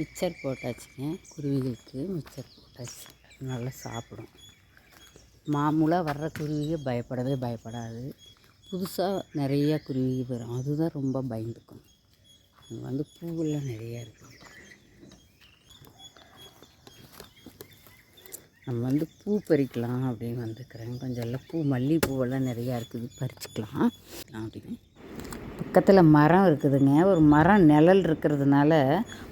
Mixer போட்டாச்சுங்க. குருவிகளுக்கு mixer போட்டாச்சு. அது நல்லா சாப்பிடும். மாமூலாக வர்ற குருவிக பயப்படவே பயப்படாது. புதுசாக நிறைய குருவிக வரும். அதுதான் ரொம்ப பயந்துக்கும். அங்கே வந்து பூவெல்லாம் நிறையா இருக்குது நம்ம வந்து பூ பறிக்கலாம் அப்படின்னு வந்துக்கிறேன் கொஞ்சம் எல்லாம் பூ மல்லிகைப்பூவெல்லாம் நிறையா இருக்குது பறிச்சுக்கலாம். அப்படின்னு பக்கத்தில் மரம் இருக்குதுங்க. ஒரு மரம் நிழல் இருக்கிறதுனால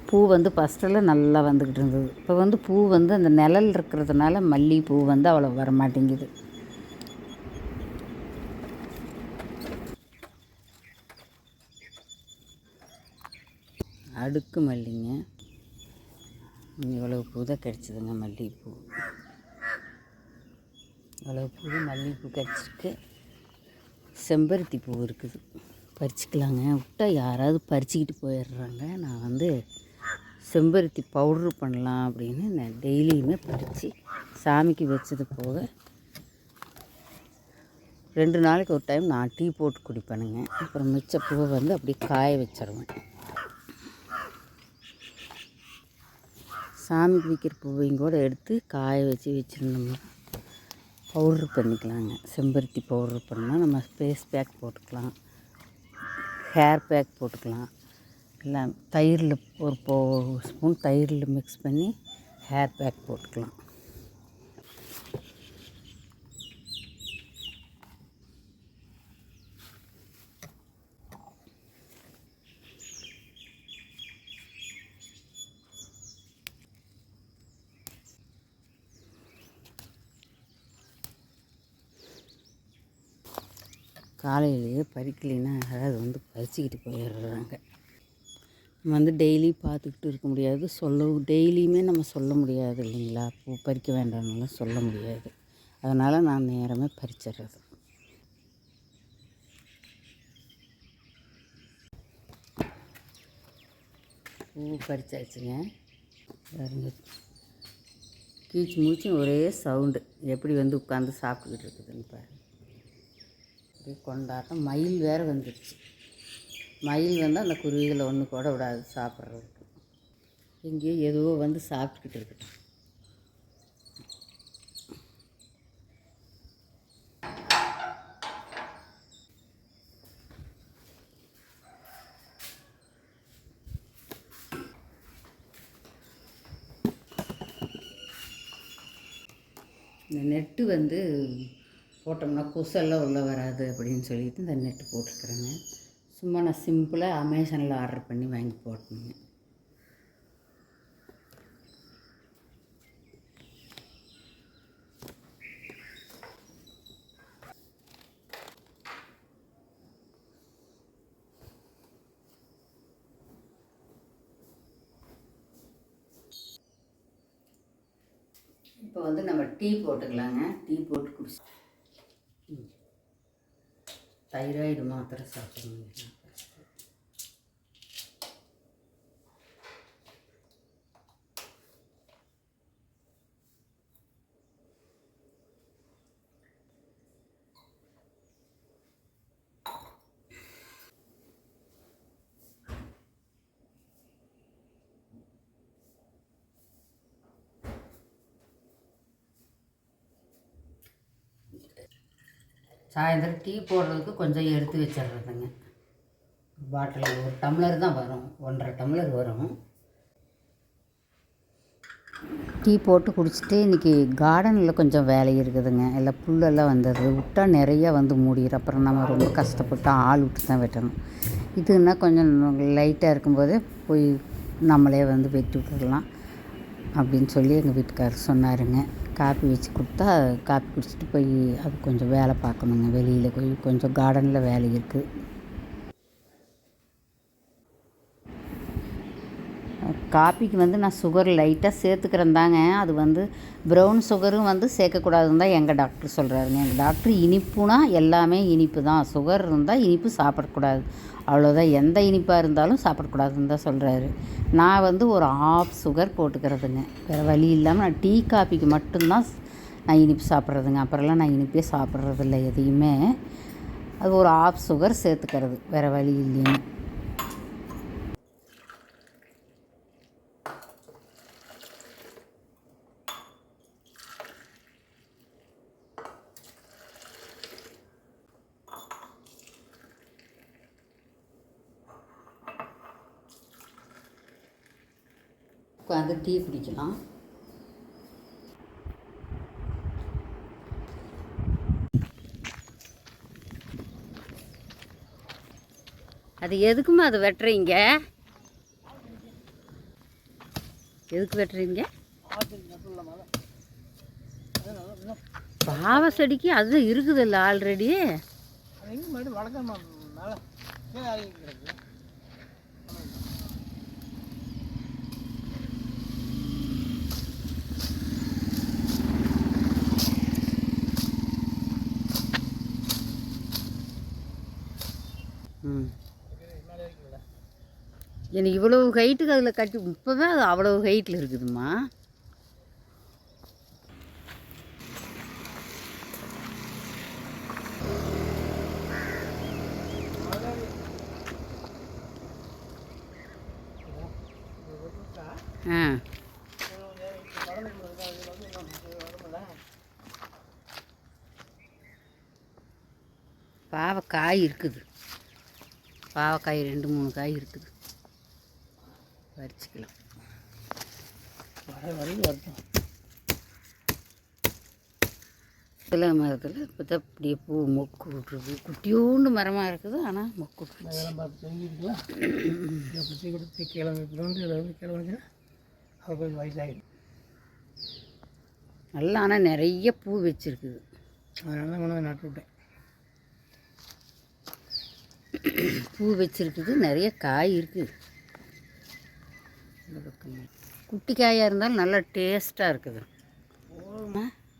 பூ வந்து ஃபஸ்ட்டெல்லாம் நல்லா வந்துக்கிட்டு இருந்தது. இப்போ வந்து பூ வந்து அந்த நிழல் இருக்கிறதுனால மல்லிகைப்பூ வந்து அவ்வளோ வர மாட்டேங்குது அடுக்கு மல்லிங்க. இவ்வளோ பூ தான் கிடச்சிதுங்க மல்லிகைப்பூ. இவ்வளோ பூ மல்லிகைப்பூ கிடச்சிருக்கு. செம்பருத்தி பூ இருக்குது. பறிச்சுக்கலாங்க. விட்டா யாராவது பறிச்சுக்கிட்டு போயிடுறாங்க. நான் வந்து செம்பருத்தி பவுட்ரு பண்ணலாம் அப்படின்னு நான் டெய்லியுமே பறித்து சாமிக்கு வச்சது போக ரெண்டு நாளைக்கு ஒரு டைம் நான் டீ போட்டு குடிப்பேனுங்க. அப்புறம் மிச்ச பூவை வந்து அப்படியே காய வச்சிருவேன். சாமிக்கு விற்கிற பூவையும் கூட எடுத்து காய வச்சு வச்சிருந்தோம்னா பவுட்ரு பண்ணிக்கலாங்க. செம்பருத்தி பவுட்ரு பண்ணால் நம்ம ஃபேஸ் பேக் போட்டுக்கலாம். ஹேர் பேக் போட்டுக்கலாம். இல்லை தயிரில் ஒரு போ ஸ்பூன் தயிரில் மிக்ஸ் பண்ணி ஹேர் பேக் போட்டுக்கலாம். காலையிலேயே பறிக்கலைன்னா யாராவது வந்து பறிச்சுக்கிட்டு போயிடுறாங்க. நம்ம வந்து டெய்லி பார்த்துக்கிட்டு இருக்க முடியாது. சொல்ல டெய்லியுமே நம்ம சொல்ல முடியாது இல்லைங்களா? பூ பறிக்க வேண்டாம்னாலும் சொல்ல முடியாது. அதனால் நான் நேரமே பறிச்சிடுறது. பூ பறிச்சாச்சுங்க. பாருங்க. கீச்சு மூச்சு ஒரே சவுண்டு எப்படி வந்து உட்காந்து சாப்பிட்டுக்கிட்டு இருக்குதுன்னு பாருங்கள் இன்றைக்கி கொண்டாட்டம். மயில் வேறு வந்துடுச்சு மயில் வந்து அந்த குருவிகளை ஒன்று கூட விடாது சாப்பிட்றதுக்கு. எங்கேயோ எதுவோ வந்து சாப்பிட்டுக்கிட்டு இருக்குது இந்த நெட்டு வந்து போட்டோம்னா கொசெல்லாம் உள்ளே வராது அப்படின்னு சொல்லிட்டு இந்த நெட்டு போட்டிருக்குறேங்க சும்மா நான் சிம்பிளாக அமேசானில் ஆர்டர் பண்ணி வாங்கி போட்டேங்க இப்போ வந்து நம்ம டீ போட்டுக்கலாங்க. டீ போட்டு குடிச்சு തൈരോയിഡ് മാത്രം സത്യം சாயந்தரம் டீ போடுறதுக்கு கொஞ்சம் எடுத்து வச்சிடுறதுங்க. பாட்டில் ஒரு டம்ளர் தான் வரும். ஒன்றரை டம்ளர் வரும். டீ போட்டு குடிச்சிட்டு இன்றைக்கி கார்டனில் கொஞ்சம் வேலை இருக்குதுங்க. எல்லாம் புல்லெல்லாம் வந்தது. விட்டா நிறையா வந்து மூடிடும் அப்புறம் நம்ம ரொம்ப கஷ்டப்பட்டு ஆள் விட்டு தான் வெட்டணும். இதுன்னா கொஞ்சம் லைட்டாக இருக்கும்போதே போய் நம்மளே வந்து வெட்டி விட்டுடலாம் அப்படின்னு சொல்லி எங்கள் வீட்டுக்காரர் சொன்னாருங்க. காப்பி வச்சு கொடுத்தா காப்பி குடிச்சிட்டு போய் அது கொஞ்சம் வேலை பார்க்கணுங்க. வெளியில் போய் கொஞ்சம் கார்டனில் வேலை இருக்குது காப்பிக்கு வந்து நான் சுகர் லைட்டாக சேர்த்துக்கிறேன் தாங்க. அது வந்து ப்ரௌன் சுகரும் வந்து சேர்க்கக்கூடாதுன்னு தான் எங்கள் டாக்டர் சொல்கிறாருங்க எங்கள் டாக்டர் இனிப்புனா எல்லாமே இனிப்பு தான். சுகர் இருந்தால் இனிப்பு சாப்பிடக்கூடாது. அவ்வளோதான் எந்த இனிப்பாக இருந்தாலும் சாப்பிடக்கூடாதுன்னு தான் சொல்கிறாரு நான் வந்து ஒரு ஆஃப் சுகர் போட்டுக்கிறதுங்க. வேறு வழி இல்லாமல் நான் டீ காப்பிக்கு மட்டும்தான் நான் இனிப்பு சாப்பிட்றதுங்க. அப்புறம்லாம் நான் இனிப்பே சாப்பிட்றதில்ல எதையுமே. அது ஒரு ஆஃப் சுகர் சேர்த்துக்கிறது. வேறு வழி இல்லைன்னு. உட்காந்து டீ குடிக்கலாம். அது எதுக்குமா அது வெட்டுறீங்க? எதுக்கு வெட்டுறீங்க? பாவ செடிக்கு அது இருக்குதுல்ல ஆல்ரெடி அது எங்கே மறுபடியும் வளர்க்கணுமா மேலே கீழே இறங்கி கிடக்கு ம் மேலே இருக்குல்ல எனக்கு இவ்வளவு ஹைட்டுக்கு அதில் கட்டி இப்போவே அது அவ்வளவு ஹைட்டில் இருக்குதுமா ஆ. பாவக்காய் இருக்குது. பாவக்காய் ரெண்டு மூணு காய் இருக்குது. பறிச்சுக்கலாம் வர வரைக்கும் வரட்டும். சில மரத்தில் இப்போ தான் அப்படியே பூ மொக்கு விட்ருக்கு குட்டியோண்டு மரமாக இருக்குது ஆனால் மொக்கு இதை பற்றி கொடுத்து கிழமை வந்து கிழமைச்சுன்னா அது கொஞ்சம் வயசாகிடும் நல்லா ஆனால் நிறைய பூ வச்சுருக்குது. அதனால தான் கொண்டு நட்டு விட்டேன். பூ வச்சுருக்குது நிறைய காய் இருக்குது இந்த பக்கம். குட்டி காயாக இருந்தாலும் நல்லா டேஸ்ட்டாக இருக்குது.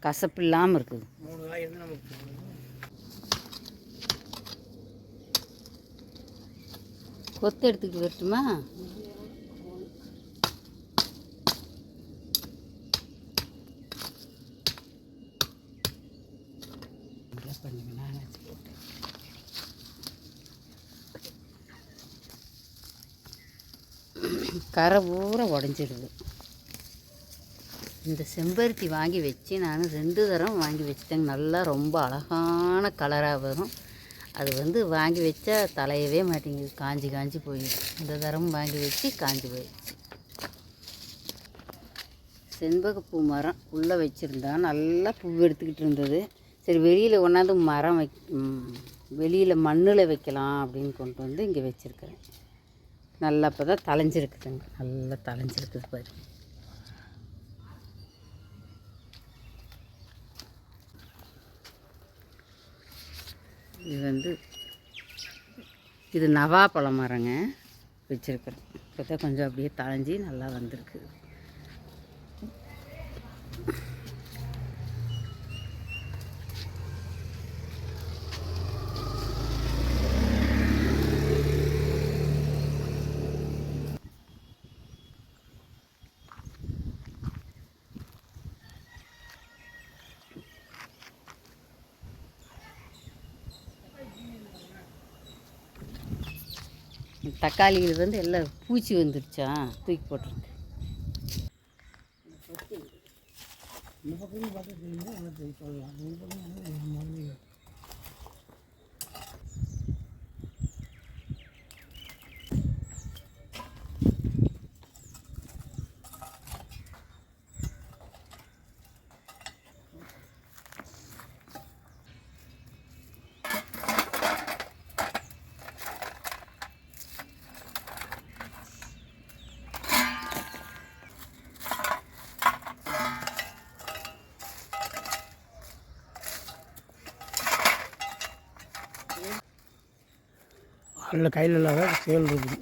கசப்பு இல்லாமல் இருக்குது. மூணு காய் இருந்து நமக்கு கொத்து எடுத்துக்கிட்டு வரட்டுமா இங்கே பண்ணுங்க, நான் வச்சு போட்டேன். கரை பூரா உடஞ்சிருது. இந்த செம்பருத்தி வாங்கி வச்சு நான் ரெண்டு தரம் வாங்கி வச்சிட்டேங்க. நல்லா ரொம்ப அழகான கலராக வரும். அது வந்து வாங்கி வச்சா தலையவே மாட்டேங்குது. காஞ்சி காஞ்சி போயிடுது. இந்த தரம் வாங்கி வச்சு காஞ்சி போயிடுச்சு. செண்பகப்பூ மரம் உள்ளே வச்சுருந்தா நல்லா பூ எடுத்துக்கிட்டு இருந்தது. சரி வெளியில் ஒன்றாந்து மரம் வைக் வெளியில் மண்ணில் வைக்கலாம் அப்படின்னு கொண்டு வந்து இங்கே வச்சுருக்கிறேன். நல்லா இப்போ தான் தலைஞ்சிருக்குதுங்க நல்லா தலைஞ்சிருக்குது பாரு. இது வந்து இது நவாப்பழ மரங்க வச்சுருக்குறேன். இப்போ தான் கொஞ்சம் அப்படியே தளைஞ்சி நல்லா வந்திருக்கு. தக்காளியில் வந்து எல்லாம் பூச்சி வந்துருச்சா? தூக்கி போட்டிருக்கு. இந்த பக்கம் பார்த்து தெரியுங்க நல்லா சொல்லலாம் இந்த பக்கம் வந்து மறுபடியும் அதில் கையில் இல்லாத சேல் இருக்குது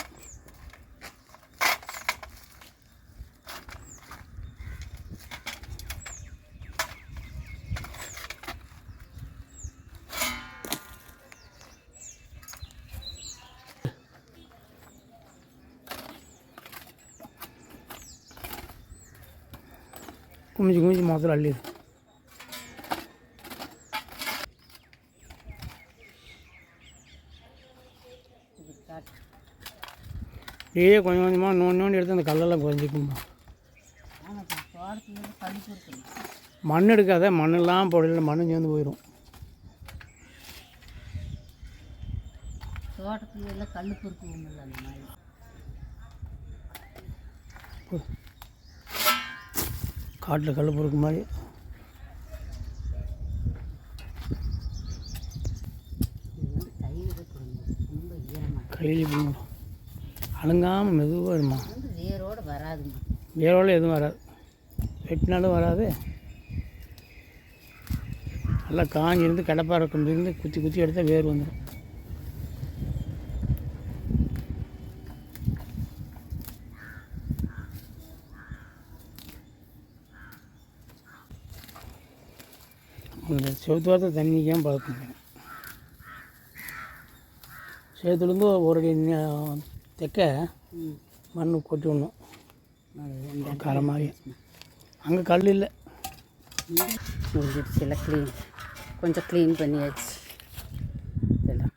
குமிஞ்சு குமிஞ்சு மொத்தத்தில் அள்ளிடு இப்படியே கொஞ்சம் கொஞ்சமாக நோண்டி நோண்டி எடுத்து அந்த கல்லெல்லாம் குறைஞ்சிக்கும்பா மண் எடுக்காத மண்ணெல்லாம் போடல மண்ணு சேர்ந்து போயிடும் எல்லாம் கல் அந்த மாதிரி காட்டில் கல் பொறுக்கு மாதிரி. கையில் போகணும் ரொம்ப ஈரமாக கையில் பிடிக்கும் அழுங்காமல் மெதுவாக வந்து வேரோடு வராதுமா வேரோட எதுவும் வராது. வெட்டினாலும் வராது. நல்லா காஞ்சிருந்து கடப்பாறை கொண்டு குத்தி குத்தி எடுத்தால் வேர் வந்துடும் அந்த செவத்து வாரத்தை தண்ணிக்காம பழக்கணும் சேத்துலேருந்து ஒரு அடி தெக்க மண் கொட்டி விடணும் அது இந்த மாதிரி அங்கே கல் இல்லை முடிஞ்சிடுச்சு எல்லாம் க்ளீன் கொஞ்சம் க்ளீன் பண்ணியாச்சு இதெல்லாம்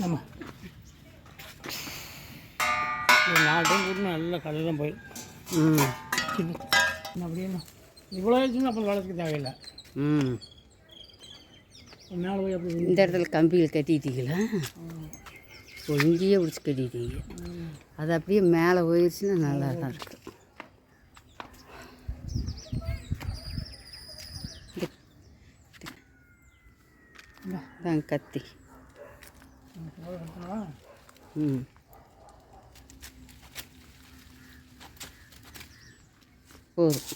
நம்ம ஒரு நாலு டைம் கூட நல்ல கல்லெல்லாம் போயிடும் ம் சின்ன என்ன இவ்வளோ ஆயிடுச்சுன்னா அப்புறம் வளர்த்துக்க தேவையில்லை. ம். மேலே போய் அப்படி இந்த இடத்துல கம்பியில் கட்டிட்டீங்களா? ஓ இங்கேயே பிடிச்சி கட்டிட்டீங்க. அது அப்படியே மேலே போயிடுச்சுன்னா நல்லா தான் இருக்கும் தான் கத்தி. ம். போதும்.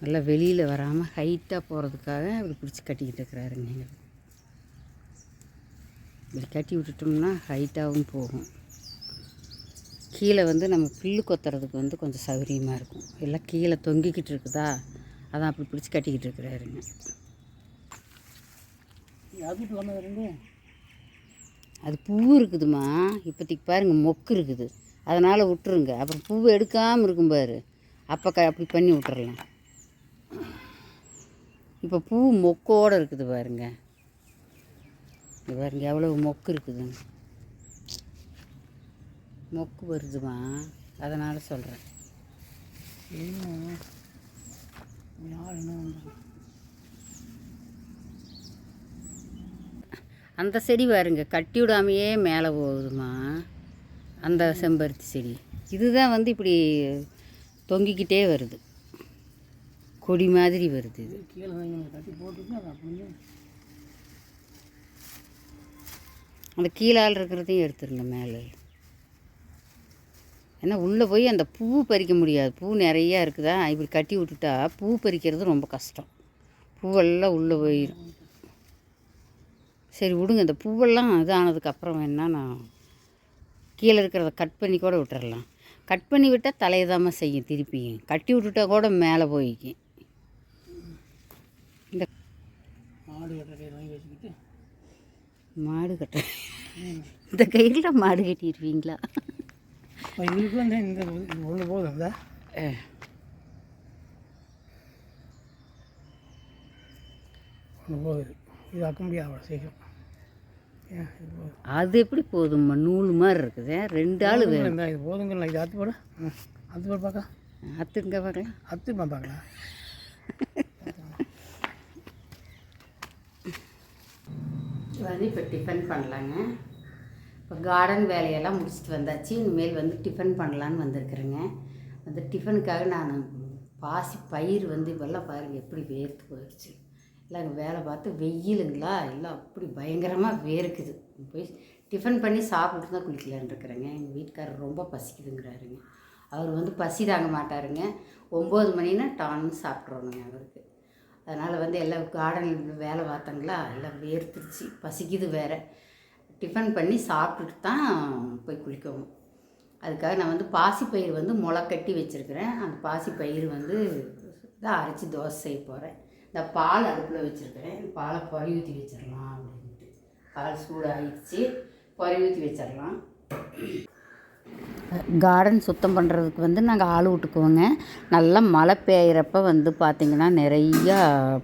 நல்லா வெளியில் வராமல் ஹைட்டாக போகிறதுக்காக இப்படி பிடிச்சி கட்டிக்கிட்டு இருக்கிறாருங்க எங்களுக்கு இப்படி கட்டி விட்டுட்டோம்னா ஹைட்டாகவும் போகும். கீழே வந்து நம்ம புல்லு கொத்துறதுக்கு வந்து கொஞ்சம் சௌகரியமாக இருக்கும். எல்லாம் கீழே தொங்கிக்கிட்டு இருக்குதா? அதான் அப்படி பிடிச்சி கட்டிக்கிட்டு இருக்கிறாருங்க. அது பூ இருக்குதுமா இப்போதைக்கு பாருங்க மொக்கு இருக்குது. அதனால் விட்டுருங்க. அப்புறம் பூ எடுக்காமல் இருக்கும் பாரு. அப்போ க அப்படி பண்ணி விட்டுறலாம். இப்போ பூ மொக்கோடு இருக்குது பாருங்க. பாருங்க எவ்வளோ மொக்கு இருக்குது. மொக்கு வருதுமா அதனால் சொல்கிறேன் இன்னும் யார் என்ன அந்த செடி பாருங்க கட்டி விடாமையே மேலே போகுதுமா அந்த செம்பருத்தி செடி. இதுதான் வந்து இப்படி தொங்கிக்கிட்டே வருது. கொடி மாதிரி வருது இது. அந்த கீழால் இருக்கிறதையும் எடுத்துருங்க மேலே. ஏன்னா உள்ளே போய் அந்த பூ பறிக்க முடியாது. பூ நிறையா இருக்குதா? இப்படி கட்டி விட்டுட்டா பூ பறிக்கிறது ரொம்ப கஷ்டம். பூவெல்லாம் உள்ளே போயிடும் சரி விடுங்க இந்த பூவெல்லாம் இது ஆனதுக்கப்புறம் வேணால் நான் கீழே இருக்கிறத கட் பண்ணி கூட விட்டுறலாம். கட் பண்ணி விட்டால் தலையதாம செய்யும் திருப்பியும். கட்டி விட்டுட்டா கூட மேலே போய்க்கும் இந்த மாடு கட்டை இந்த கையில் மாடு கட்டிடுவீங்களா இதுக்கு வந்து இந்த ஒன்று போதும். ஒன்று போகுது. இது முடியாது அவ்வளோ சீக்கிரம். அது எப்படி போதும்மா? நூல் மாதிரி இருக்குது. ரெண்டு ஆள் வேணும். இது போதுங்களா? இது அத்து போட. அத்து போட பார்க்கலாம் அத்துங்க பார்க்கலாம் அத்துமா பார்க்கலாம் வந்து இப்போ டிஃபன் பண்ணலாங்க. இப்போ கார்டன் வேலையெல்லாம் முடிச்சுட்டு வந்தாச்சு. இனிமேல் வந்து டிஃபன் பண்ணலான்னு வந்திருக்கிறேங்க. அந்த டிஃபனுக்காக நான் பாசி பயிர் வந்து இப்போல்லாம் பாருங்கள் எப்படி வேர்த்து போயிடுச்சு எல்லாம் அங்கே வேலை பார்த்து வெயிலுங்களா? எல்லாம் அப்படி பயங்கரமாக வேர்க்குது. போய் டிஃபன் பண்ணி சாப்பிட்டு தான் குளிக்கலான்னு இருக்கிறேங்க. எங்கள் வீட்டுக்காரர் ரொம்ப பசிக்குதுங்கிறாருங்க. அவர் வந்து பசி தாங்க மாட்டாருங்க. ஒம்பது மணினா டான்னு சாப்பிட்றோணுங்க அவருக்கு. அதனால் வந்து எல்லாம் கார்டனில் வேலை பார்த்தங்களா? எல்லாம் வேர்த்துருச்சு. பசிக்குது வேறு. டிஃபன் பண்ணி சாப்பிட்டுட்டு தான் போய் குளிக்கவும் அதுக்காக நான் வந்து பாசிப்பயிர் வந்து முளை கட்டி வச்சுருக்கிறேன். அந்த பாசிப்பயிர் வந்து தான் அரைச்சி தோசை செய்ய போகிறேன் இந்த பால் அடுப்பில் வச்சுருக்கிறேன். பாலை பொறி ஊற்றி வச்சிடலாம் அப்படின்ட்டு. பால் சூடாகிடுச்சு பொறி ஊற்றி வச்சிடலாம். கார்டன் சுத்தம் பண்ணுறதுக்கு வந்து நாங்கள் ஆள் விட்டுக்குவோங்க நல்லா மழை பெய்கிறப்ப வந்து பார்த்திங்கன்னா நிறையா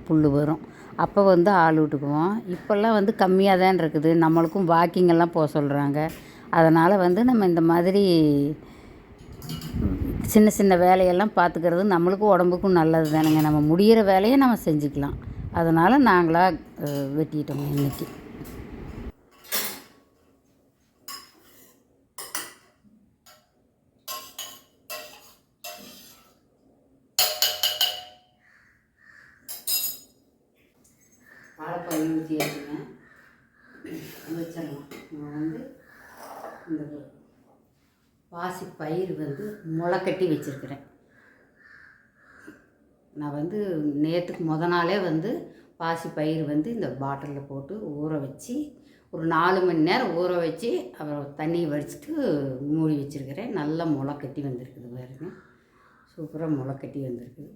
புல் வரும். அப்போ வந்து ஆள் விட்டுக்குவோம் இப்போல்லாம் வந்து கம்மியாக தான் இருக்குது. நம்மளுக்கும் வாக்கிங் எல்லாம் போக சொல்கிறாங்க அதனால் வந்து நம்ம இந்த மாதிரி சின்ன சின்ன வேலையெல்லாம் பார்த்துக்கிறது நம்மளுக்கும் உடம்புக்கும் நல்லது தானுங்க. நம்ம முடிகிற வேலையை நம்ம செஞ்சுக்கலாம். அதனால் நாங்களாக வெட்டிட்டோம் இன்றைக்கி வாழைப்பழம் ஊற்றி வச்சுங்க வச்சிடலாம். நான் வந்து இந்த பாசி பயிர் வந்து முளை கட்டி வச்சுருக்கிறேன். நான் வந்து நேற்றுக்கு முத நாளே வந்து பாசி பயிர் வந்து இந்த பாட்டிலில் போட்டு ஊற வச்சு ஒரு நாலு மணி நேரம் ஊற வச்சு அப்புறம் தண்ணியை வடிச்சிட்டு மூடி வச்சுருக்கிறேன். நல்லா முளை கட்டி வந்திருக்குது பாருங்க. சூப்பராக முளை கட்டி வந்திருக்குது.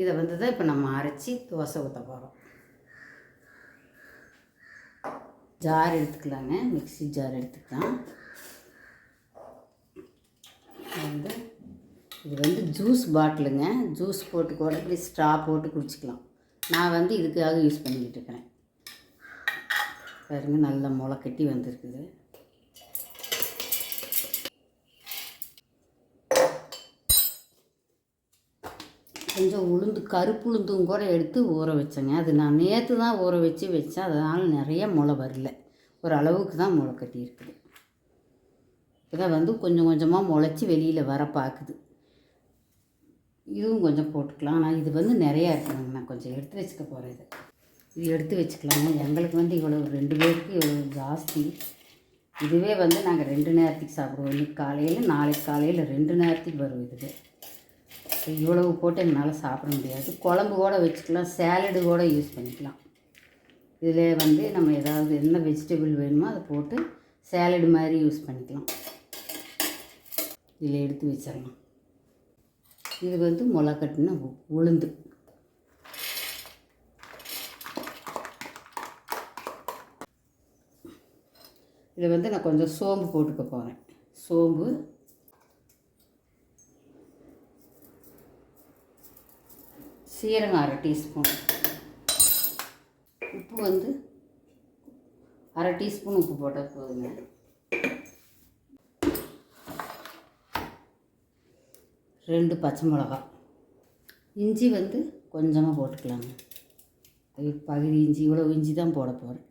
இதை வந்து தான் இப்போ நம்ம அரைச்சி தோசை ஊற்ற போகிறோம் ஜார் எடுத்துக்கலாங்க. மிக்ஸி ஜார் எடுத்துக்கலாம். வந்து இது வந்து ஜூஸ் பாட்டிலுங்க. ஜூஸ் போட்டு கூட இப்படி ஸ்ட்ரா போட்டு குடிச்சிக்கலாம். நான் வந்து இதுக்காக யூஸ் பண்ணிக்கிட்டு இருக்கிறேன். பாருங்க நல்ல முளை கட்டி வந்திருக்குது. கொஞ்சம் உளுந்து கருப்பு உளுந்தும் கூட எடுத்து ஊற வச்சேங்க. அது நான் நேற்று தான் ஊற வச்சு வச்சேன். அதனால் நிறைய முளை வரல. ஒரு அளவுக்கு தான் முளை கட்டி இதை வந்து கொஞ்சம் கொஞ்சமாக முளைச்சி வெளியில் வர பார்க்குது. இதுவும் கொஞ்சம் போட்டுக்கலாம். ஆனால் இது வந்து நிறையா இருக்குதுங்க நான் கொஞ்சம் எடுத்து வச்சுக்க போகிறேன் இது. இது எடுத்து வச்சுக்கலாங்க. எங்களுக்கு வந்து இவ்வளோ ரெண்டு பேருக்கு இவ்வளோ ஜாஸ்தி. இதுவே வந்து நாங்கள் ரெண்டு நேரத்துக்கு சாப்பிடுவோம். இன்றைக்கி காலையில் நாளைக்கு காலையில் ரெண்டு நேரத்துக்கு வரும் இதுவே. இவ்வளவு போட்டு என்னால் சாப்பிட முடியாது. குழம்பு கூட வச்சுக்கலாம். சேலடு கூட யூஸ் பண்ணிக்கலாம். இதில் வந்து நம்ம ஏதாவது என்ன வெஜிடபிள் வேணுமோ அதை போட்டு சேலடு மாதிரி யூஸ் பண்ணிக்கலாம். இதில் எடுத்து வச்சிடலாம் இது வந்து முளை கட்டின உளுந்து. இதில் வந்து நான் கொஞ்சம் சோம்பு போட்டுக்க போகிறேன் சோம்பு. சீரகம் அரை டீஸ்பூன். உப்பு வந்து அரை டீஸ்பூன் உப்பு போட்டால் போதுங்க. ரெண்டு பச்சை மிளகா. இஞ்சி வந்து கொஞ்சமாக போட்டுக்கலாங்க. அது பகுதி இஞ்சி இவ்வளோ இஞ்சி தான் போட போகிறேன்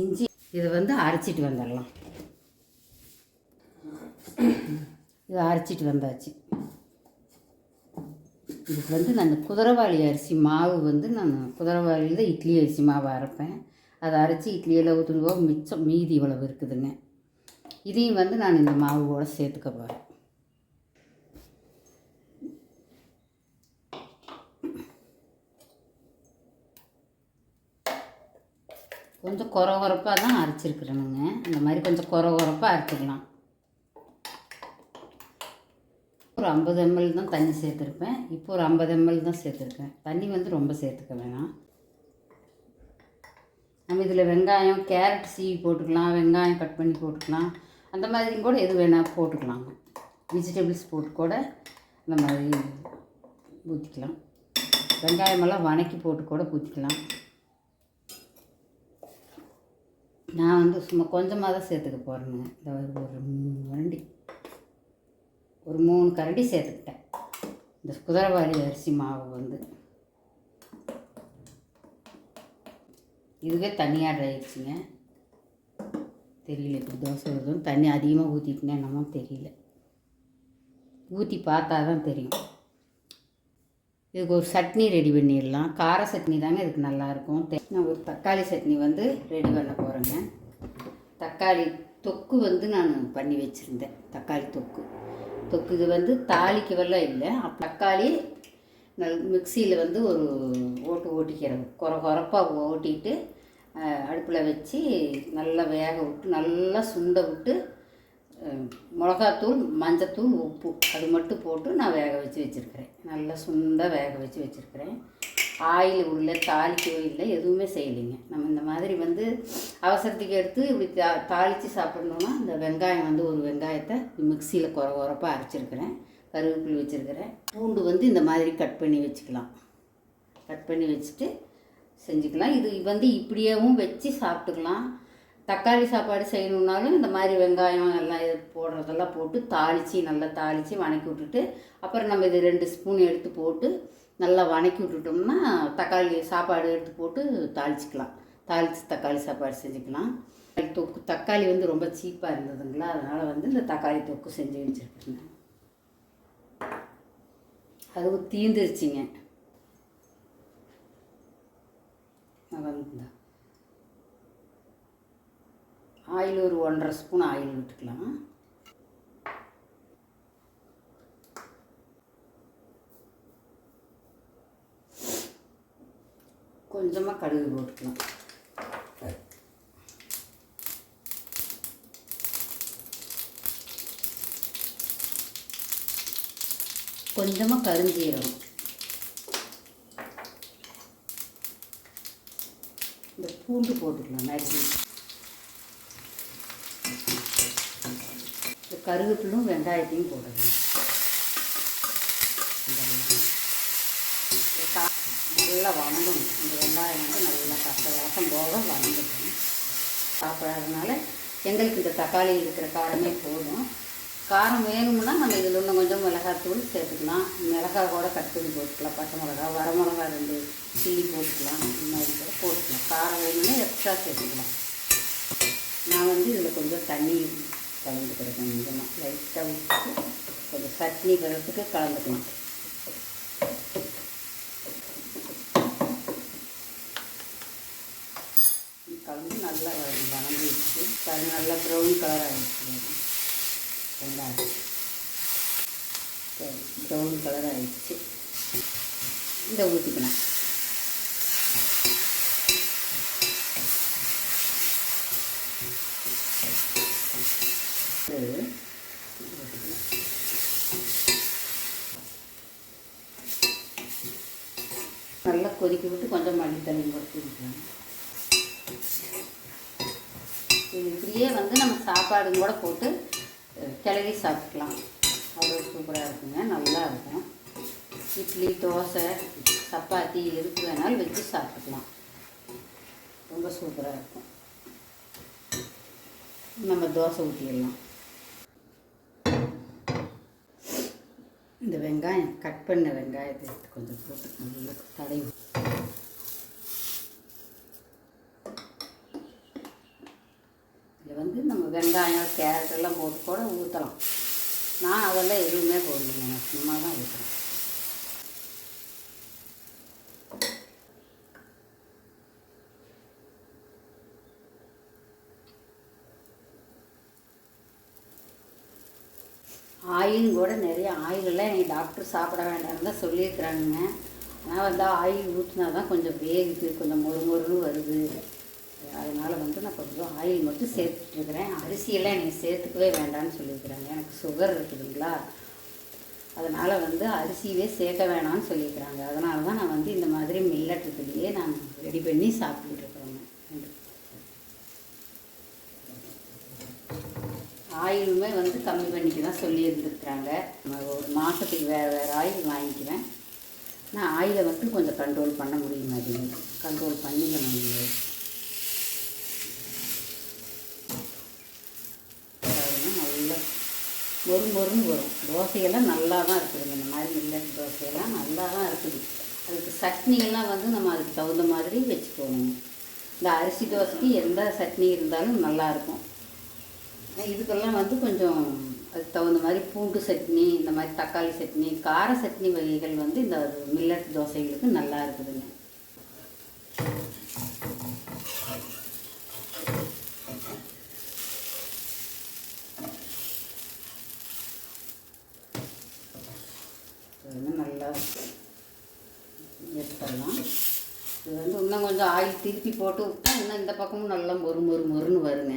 இஞ்சி இதை வந்து அரைச்சிட்டு வந்துடலாம். இதை அரைச்சிட்டு வந்தாச்சு. இதுக்கு வந்து நான் குதிரவாளி அரிசி மாவு வந்து நான் குதிரவாளியில் தான் இட்லி அரிசி மாவு அரைப்பேன். அதை அரைச்சி இட்லியில் ஊற்றுனவோ மிச்சம் மீதி இவ்வளவு இருக்குதுங்க. இதையும் வந்து நான் இந்த மாவு கூட சேர்த்துக்க போகிறேன் கொஞ்சம் குறை குறப்பாக தான் அரைச்சிருக்கிறேனுங்க. இந்த மாதிரி கொஞ்சம் குறை குறப்பாக அரைச்சிக்கலாம். ஒரு ஐம்பது எம்எல் தான் தண்ணி சேர்த்துருப்பேன். இப்போ ஒரு ஐம்பது எம்எல் தான் சேர்த்துருக்கேன். தண்ணி வந்து ரொம்ப சேர்த்துக்க வேணாம். நம்ம இதில் வெங்காயம் கேரட் சீவி போட்டுக்கலாம். வெங்காயம் கட் பண்ணி போட்டுக்கலாம். அந்த மாதிரி கூட எது வேணால் போட்டுக்கலாங்க வெஜிடபிள்ஸ் போட்டு கூட இந்த மாதிரி ஊற்றிக்கலாம் வெங்காயமெல்லாம் வணக்கி போட்டு கூட ஊற்றிக்கலாம் நான் வந்து சும்மா கொஞ்சமாக தான் சேர்த்துக்க போகிறேங்க இந்த ஒரு மூணு ஒரு மூணு கரண்டி சேர்த்துக்கிட்டேன். இந்த குதிரவாரி அரிசி மாவு வந்து. இதுவே தனியாக ஆயிடுச்சுங்க. தெரியல இப்படி தோசை வருதுன்னு. தண்ணி அதிகமாக ஊற்றிட்டுனே என்னமோ தெரியல. ஊற்றி பார்த்தா தான் தெரியும். இதுக்கு ஒரு சட்னி ரெடி பண்ணிடலாம். கார சட்னி தாங்க இதுக்கு நல்லாயிருக்கும். நான் ஒரு தக்காளி சட்னி வந்து ரெடி பண்ண போகிறேங்க தக்காளி தொக்கு வந்து நான் பண்ணி வச்சுருந்தேன். தக்காளி தொக்கு. தொக்கு இது வந்து தாளிக்கு வரலாம் இல்லை தக்காளி நல் மிக்சியில் வந்து ஒரு ஓட்டு ஓட்டிக்கிறது குறை குறப்பாக ஓட்டிட்டு அடுப்பில் வச்சு நல்லா வேக விட்டு நல்லா சுண்ட விட்டு மிளகாத்தூள் மஞ்சத்தூள் உப்பு அது மட்டும் போட்டு நான் வேக வச்சு வச்சுருக்கிறேன். நல்லா சுண்டாக வேக வச்சு வச்சுருக்கிறேன். ஆயில் உள்ள தாளிக்கவோ இல்லை எதுவுமே செய்யலைங்க. நம்ம இந்த மாதிரி வந்து அவசரத்துக்கு எடுத்து இப்படி தா தாளித்து சாப்பிட்ணுன்னா இந்த வெங்காயம் வந்து ஒரு வெங்காயத்தை மிக்சியில் குற குறப்பாக அரைச்சிருக்கிறேன். கருவேப்பிலை வச்சுருக்கிறேன். பூண்டு வந்து இந்த மாதிரி கட் பண்ணி வச்சுக்கலாம். கட் பண்ணி வச்சுட்டு செஞ்சுக்கலாம். இது வந்து இப்படியேவும் வச்சு சாப்பிட்டுக்கலாம். தக்காளி சாப்பாடு செய்யணுன்னாலும் இந்த மாதிரி வெங்காயம் எல்லாம் இது போடுறதெல்லாம் போட்டு தாளித்து நல்லா தாளித்து வணக்கி விட்டுட்டு அப்புறம் நம்ம இது ரெண்டு ஸ்பூன் எடுத்து போட்டு நல்லா வணக்கி விட்டுட்டோம்னா தக்காளி சாப்பாடு எடுத்து போட்டு தாளிச்சிக்கலாம். தாளித்து தக்காளி சாப்பாடு செஞ்சுக்கலாம். தொக்கு தக்காளி வந்து ரொம்ப சீப்பாக இருந்ததுங்களா? அதனால் வந்து இந்த தக்காளி தொக்கு செஞ்சு வச்சுருக்கேன் அதுவும் தீந்துருச்சிங்க. வந்து ஆயில் ஒரு ஒன்றரை ஸ்பூன் ஆயில் விட்டுக்கலாம். கொஞ்சமாக கடுகு போட்டுக்கலாம். கொஞ்சமாக கருஞ்சீரகம் இந்த பூண்டு போட்டுக்கலாம் நறுக்கி இந்த கருவேப்பிலும் வெங்காயத்தையும் போடணும் நல்லா வணங்கணும். இந்த வெங்காயம் வந்து நல்லா கச வாசம் போக வணங்கணும் சாப்பிட்றதுனால எங்களுக்கு இந்த தக்காளி இருக்கிற காரமே போதும். காரம் வேணும்னா நம்ம இதில் இன்னும் கொஞ்சம் மிளகாத்தூள் சேர்த்துக்கலாம். மிளகாய் கூட கட் பண்ணி போட்டுக்கலாம். பச்சை மிளகா வர மிளகா ரெண்டு சில்லி போட்டுக்கலாம். இந்த மாதிரி கூட போட்டுக்கலாம். காரம் வேணும்னா எக்ஸ்ட்ரா சேர்த்துக்கலாம். நான் வந்து இதில் கொஞ்சம் தண்ணி கலந்துக்கிறேன். கொஞ்சமாக லைட்டாக ஊற்றி கொஞ்சம் சட்னி வர்றதுக்கு கலந்துக்கணும். கலந்து நல்லா வதங்கிடுச்சு. வச்சு நல்லா ப்ரௌன் கலர் ஆகிடுச்சு வெங்காயம் சரி ப்ரௌன் கலர் ஆகிடுச்சு இதை ஊற்றிக்கலாம் நல்லா கொதிக்க விட்டு கொஞ்சம் மல்லித்தண்ணி போட்டு ஊற்றிக்கலாம் இப்படியே வந்து நம்ம சாப்பாடு கூட போட்டு கிளறி சாப்பிட்டுக்கலாம். அவ்வளோ சூப்பராக இருக்குங்க நல்லா இருக்கும். இட்லி தோசை சப்பாத்தி எதுக்கு வேணாலும் வச்சு சாப்பிட்டுக்கலாம். ரொம்ப சூப்பராக இருக்கும். நம்ம தோசை ஊற்றிடலாம் இந்த வெங்காயம் கட் பண்ண வெங்காயத்தை எடுத்து கொஞ்சம் போட்டு நல்லா தடவி இதில் வந்து நம்ம வெங்காயம் கேரட் எல்லாம் போட்டு கூட ஊற்றலாம் நான் அதெல்லாம் எதுவுமே போடலைங்க நான் சும்மா தான் ஊற்றுறேன் ஆயிலும் கூட நிறைய ஆயிலெல்லாம் எனக்கு டாக்டர் சாப்பிட வேண்டாம்னு தான் சொல்லியிருக்கிறாங்க ஆனால் வந்து ஆயில் ஊற்றினா தான் கொஞ்சம் வேகுது கொஞ்சம் மொறு மொறுன்னு வருது. அதனால் வந்து நான் கொஞ்சம் ஆயில் மட்டும் சேர்த்துட்ருக்குறேன் அரிசியெல்லாம் எனக்கு சேர்த்துக்கவே வேண்டாம்னு சொல்லியிருக்கிறாங்க. எனக்கு சுகர் இருக்குதுங்களா? அதனால் வந்து அரிசியவே சேர்க்க வேணாம்னு சொல்லியிருக்கிறாங்க. அதனால தான் நான் வந்து இந்த மாதிரி மில்லட் இதுலேயே நான் ரெடி பண்ணி சாப்பிட்டுருக்குறேன் இருக்கிறேங்க ஆயிலுமே வந்து கம்மி பண்ணிக்க தான் சொல்லியிருந்துருக்குறாங்க. ஒரு மாதத்துக்கு வேறு வேறு ஆயில் வாங்கிக்கிறேன் நான் ஆயிலை மட்டும் கொஞ்சம் கண்ட்ரோல் பண்ண முடியும் மாதிரி கண்ட்ரோல் பண்ணிக்கணும் நீங்கள் ஒரு நல்லா வரும். தோசையெல்லாம் நல்லா தான் இருக்குதுங்க இந்த மாதிரி மில்லட் தோசையெல்லாம் நல்லா தான் இருக்குது. அதுக்கு சட்னியெல்லாம் வந்து நம்ம அதுக்கு தகுந்த மாதிரி வச்சுக்கோணும் இந்த அரிசி தோசைக்கு எந்த சட்னி இருந்தாலும் நல்லாயிருக்கும் இதுக்கெல்லாம் வந்து கொஞ்சம் அதுக்கு தகுந்த மாதிரி பூண்டு சட்னி இந்த மாதிரி தக்காளி சட்னி கார சட்னி வகைகள் வந்து இந்த மில்லட் தோசைகளுக்கு நல்லா இருக்குதுங்க. நல்லா எடுத்துடலாம். இது வந்து இன்னும் கொஞ்சம் ஆயில் திருப்பி போட்டு விட்டா இன்னும் இந்த பக்கமும் நல்லா மொறு மொறு மொறுன்னு வருங்க.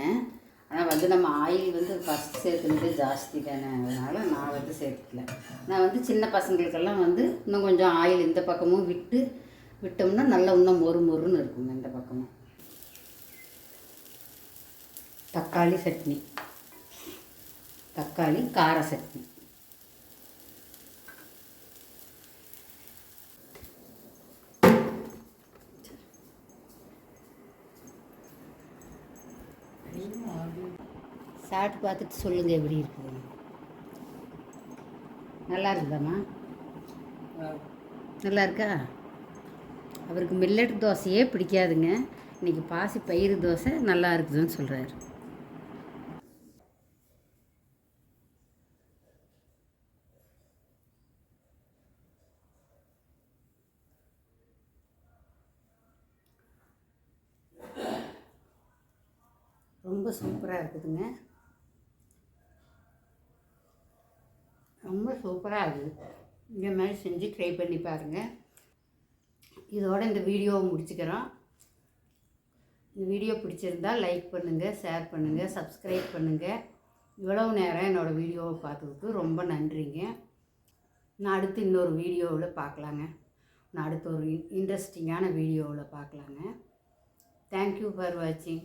ஆனால் வந்து நம்ம ஆயில் வந்து ஃபஸ்ட் சேர்த்துனது ஜாஸ்தி தானே. அதனால் நான் வந்து சேர்த்துக்கல. நான் வந்து சின்ன பசங்களுக்கெல்லாம் வந்து இன்னும் கொஞ்சம் ஆயில் இந்த பக்கமும் விட்டு விட்டோம்னா நல்லா இன்னும் மொறு மொறுன்னு இருக்குங்க இந்த பக்கமும். தக்காளி சட்னி. தக்காளி கார சட்னி. சாப்பிட்டு பார்த்துட்டு சொல்லுங்கள் எப்படி இருக்குது நல்லா இருக்குதாம்மா? நல்லா இருக்கா? அவருக்கு மில்லட் தோசையே பிடிக்காதுங்க. இன்னைக்கு பாசி பயிறு தோசை நல்லா இருக்குதுன்னு சொல்கிறாரு ரொம்ப சூப்பராக இருக்குதுங்க. ரொம்ப சூப்பராக இருக்குது இந்த மாதிரி செஞ்சு ட்ரை பண்ணி பாருங்கள் இதோட இந்த வீடியோவை முடிச்சுக்கிறோம். இந்த வீடியோ பிடிச்சிருந்தா லைக் பண்ணுங்கள் ஷேர் பண்ணுங்கள் சப்ஸ்கிரைப் பண்ணுங்கள் இவ்வளவு நேரம் என்னோடய வீடியோவை பார்த்ததுக்கு ரொம்ப நன்றிங்க. நான் அடுத்து இன்னொரு வீடியோவில் பார்க்கலாங்க. நான் அடுத்த ஒரு இன்ட்ரெஸ்டிங்கான வீடியோவில் பார்க்கலாங்க. தேங்க்யூ ஃபார் வாட்சிங்